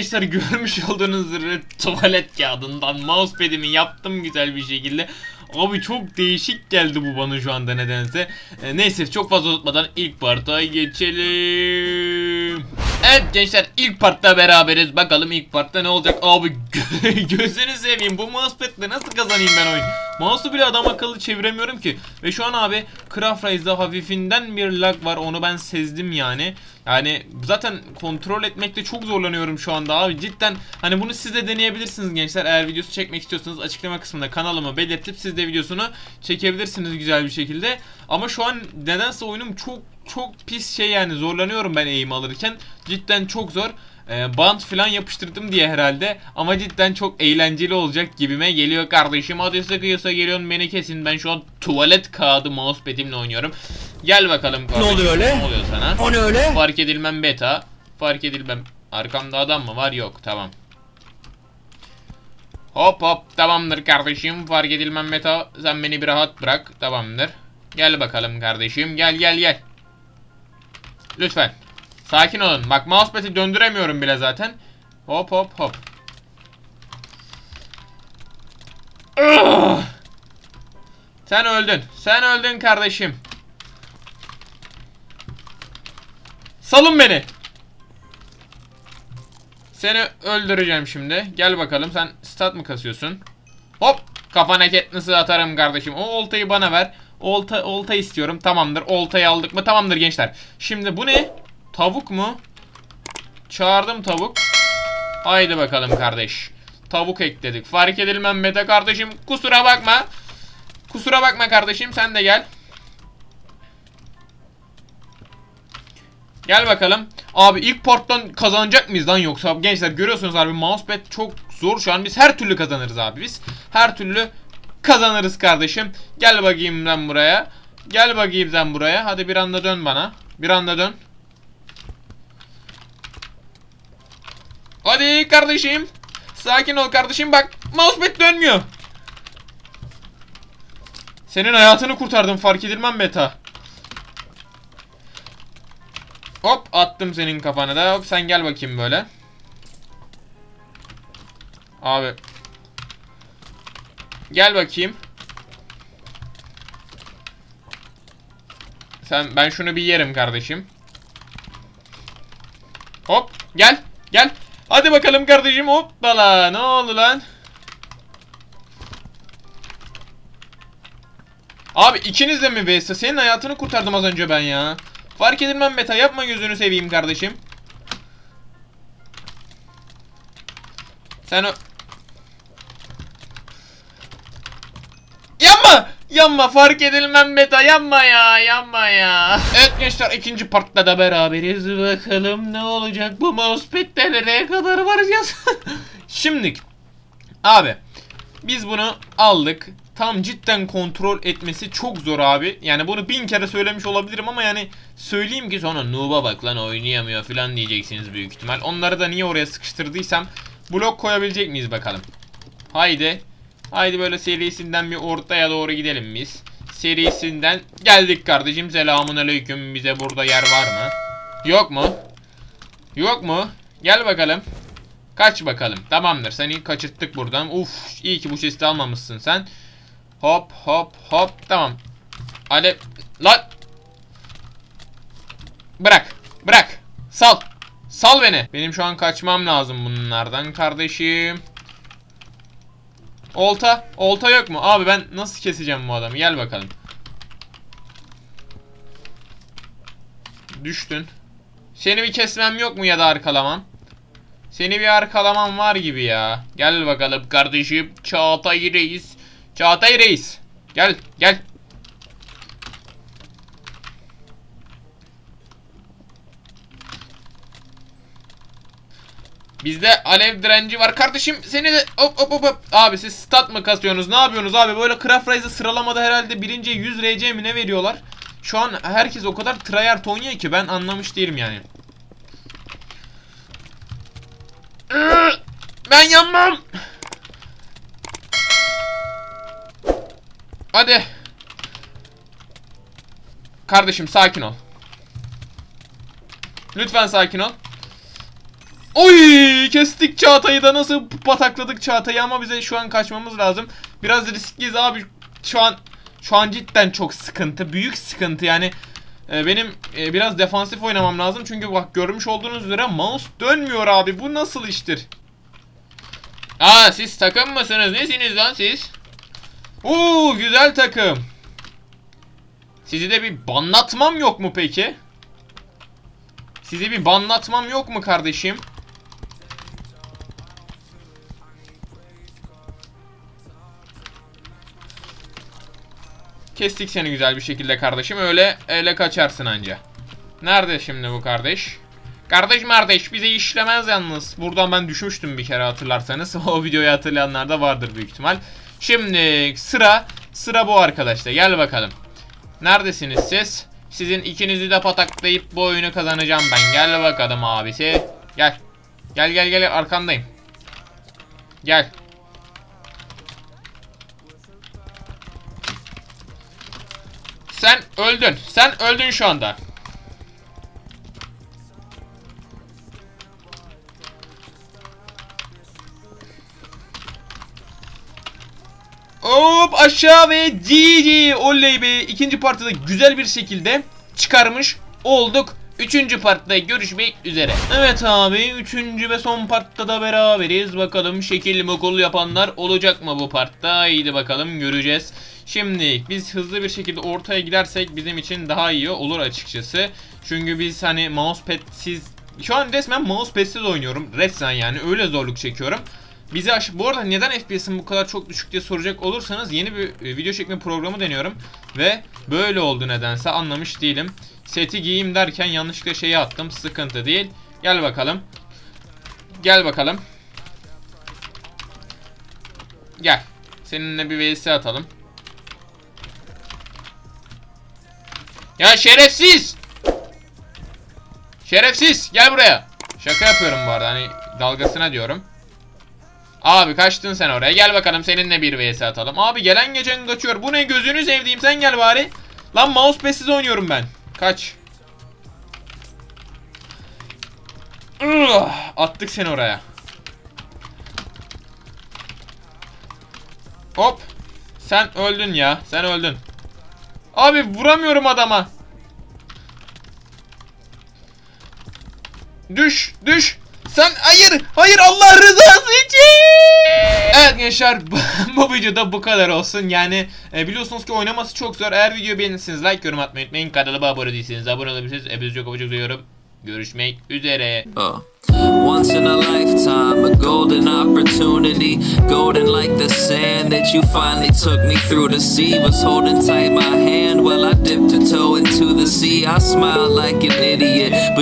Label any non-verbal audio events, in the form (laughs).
gençler görmüş olduğunuz üzere tuvalet kağıdından mousepad'imi yaptım güzel bir şekilde. Abi çok değişik geldi bu bana şu anda nedense. Ee, neyse çok fazla uzatmadan ilk parta geçelim. Evet gençler ilk partta beraberiz. Bakalım ilk partta ne olacak? Abi gö- (laughs) gözünü seveyim bu mousepad'le nasıl kazanayım ben oyun? Mouse'u bile adam akıllı çeviremiyorum ki. Ve şu an abi Craft Race'da hafifinden bir lag var onu ben sezdim yani. Yani zaten kontrol etmekte çok zorlanıyorum şu anda abi. Cidden hani bunu siz de deneyebilirsiniz gençler. Eğer videosu çekmek istiyorsanız açıklama kısmında kanalımı belirtip siz de videosunu çekebilirsiniz güzel bir şekilde. Ama şu an nedense oyunum çok çok pis şey yani zorlanıyorum ben eğim alırken. Cidden çok zor. Ee, bant falan yapıştırdım diye herhalde. Ama cidden çok eğlenceli olacak gibime geliyor kardeşim. Hadi sıkıyorsa geliyorsun beni kesin. Ben şu an tuvalet kağıdı mousepad'imle oynuyorum. Gel bakalım kardeşim. oluyor öyle? Ne oluyor sana? O ne öyle? Fark edilmem beta. Fark edilmem. Arkamda adam mı var? Yok. Tamam. Hop hop. Tamamdır kardeşim. Fark edilmem beta. Sen beni bir rahat bırak. Tamamdır. Gel bakalım kardeşim. Gel gel gel. Lütfen. Sakin olun. Bak mousepad'i döndüremiyorum bile zaten. Hop hop hop. Sen öldün. Sen öldün kardeşim. Salın beni. Seni öldüreceğim şimdi. Gel bakalım sen stat mı kasıyorsun? Hop kafana Katniss'ı atarım kardeşim. O oltayı bana ver. Olta, olta istiyorum. Tamamdır. Oltayı aldık mı? Tamamdır gençler. Şimdi bu ne? Tavuk mu? Çağırdım tavuk. Haydi bakalım kardeş. Tavuk ekledik. Fark edilmem Mete kardeşim. Kusura bakma. Kusura bakma kardeşim sen de gel. Gel bakalım. Abi ilk parttan kazanacak mıyız lan yoksa? Gençler görüyorsunuz abi mousepad çok zor şu an. Biz her türlü kazanırız abi biz. Her türlü kazanırız kardeşim. Gel bakayım sen buraya. Gel bakayım sen buraya. Hadi bir anda dön bana. Bir anda dön. Hadi kardeşim. Sakin ol kardeşim bak. Mousepad dönmüyor. Senin hayatını kurtardım fark edilmem beta. Hop attım senin kafana da. Hop sen gel bakayım böyle. Abi. Gel bakayım. Sen ben şunu bir yerim kardeşim. Hop gel gel. Hadi bakalım kardeşim hoppala ne oldu lan? Abi ikiniz de mi vs? Senin hayatını kurtardım az önce ben ya. Fark edilmem beta yapma gözünü seveyim kardeşim. Sen o... Yanma! Fark edilmem beta yanma ya yanma ya. Evet gençler ikinci partta da beraberiz. Bakalım ne olacak bu mousepad'de nereye kadar varacağız. (laughs) Şimdi abi biz bunu aldık. Tam cidden kontrol etmesi çok zor abi. Yani bunu bin kere söylemiş olabilirim ama yani söyleyeyim ki sonra Noob'a bak lan oynayamıyor falan diyeceksiniz büyük ihtimal. Onları da niye oraya sıkıştırdıysam blok koyabilecek miyiz bakalım. Haydi. Haydi böyle serisinden bir ortaya doğru gidelim biz. Serisinden geldik kardeşim. Selamun aleyküm. Bize burada yer var mı? Yok mu? Yok mu? Gel bakalım. Kaç bakalım. Tamamdır. Seni kaçırttık buradan. Uf, iyi ki bu chest'i almamışsın sen. Hop hop hop. Tamam. Alev lan. Bırak. Bırak. Sal. Sal beni. Benim şu an kaçmam lazım bunlardan kardeşim. Olta. Olta yok mu? Abi ben nasıl keseceğim bu adamı? Gel bakalım. Düştün. Seni bir kesmem yok mu ya da arkalamam? Seni bir arkalamam var gibi ya. Gel bakalım kardeşim. Çağatay Reis. Çağatay Reis. Gel gel. Bizde alev direnci var. Kardeşim seni de hop hop hop hop. Abi siz stat mı kasıyorsunuz? Ne yapıyorsunuz abi? Böyle Craft Rise'ı sıralamada herhalde birinci 100 RC mi ne veriyorlar? Şu an herkes o kadar tryhard oynuyor ki ben anlamış değilim yani. Ben yanmam. Hadi. Kardeşim sakin ol. Lütfen sakin ol. Oy kestik Çağatay'ı da nasıl patakladık Çağatay'ı ama bize şu an kaçmamız lazım. Biraz riskliyiz abi. Şu an şu an cidden çok sıkıntı. Büyük sıkıntı yani. e, benim e, biraz defansif oynamam lazım. Çünkü bak görmüş olduğunuz üzere mouse dönmüyor abi. Bu nasıl iştir? Aa siz takım mısınız? Nesiniz lan siz? Oo güzel takım. Sizi de bir banlatmam yok mu peki? Sizi bir banlatmam yok mu kardeşim? Kestik seni güzel bir şekilde kardeşim. Öyle öyle kaçarsın anca. Nerede şimdi bu kardeş? Kardeş kardeş bize işlemez yalnız. Buradan ben düşmüştüm bir kere hatırlarsanız. (laughs) O videoyu hatırlayanlar da vardır büyük ihtimal. Şimdi sıra sıra bu arkadaşlar. Gel bakalım. Neredesiniz siz? Sizin ikinizi de pataklayıp bu oyunu kazanacağım ben. Gel bakalım abisi. Gel. Gel gel gel arkandayım. Gel. Sen öldün. Sen öldün şu anda. Hop aşağı ve GG oley be ikinci partide güzel bir şekilde çıkarmış olduk. Üçüncü partta görüşmek üzere. Evet abi üçüncü ve son partta da beraberiz. Bakalım şekil mokul yapanlar olacak mı bu partta? Haydi bakalım göreceğiz. Şimdi biz hızlı bir şekilde ortaya gidersek bizim için daha iyi olur açıkçası. Çünkü biz hani mousepad'siz şu an resmen mousepad'siz oynuyorum. Resmen yani öyle zorluk çekiyorum. Bizi aş bu arada neden FPS'im bu kadar çok düşük diye soracak olursanız yeni bir e, video çekme programı deniyorum ve böyle oldu nedense anlamış değilim. Seti giyeyim derken yanlışlıkla şeyi attım. Sıkıntı değil. Gel bakalım. Gel bakalım. Gel. Seninle bir vs atalım. Ya şerefsiz! Şerefsiz! Gel buraya. Şaka yapıyorum bu arada hani dalgasına diyorum. Abi kaçtın sen oraya. Gel bakalım seninle bir vs atalım. Abi gelen geçen kaçıyor. Bu ne gözünü sevdiğim sen gel bari. Lan mousepad'siz oynuyorum ben. Kaç. Attık seni oraya. Hop. Sen öldün ya. Sen öldün. Abi vuramıyorum adama. Düş, düş. Sen hayır, hayır Allah rızası için. Evet gençler (laughs) bu, videoda bu kadar olsun. Yani e, biliyorsunuz ki oynaması çok zor. Eğer videoyu beğenirseniz like, yorum atmayı unutmayın. Kanala abone değilseniz abone olabilirsiniz. Hepinizi çok çok seviyorum. Görüşmek üzere. Uh. Once in a lifetime, a golden opportunity. Golden like the sand that you finally took me through the sea. Was holding tight my hand while I dipped a toe into the sea. I smiled like an idiot.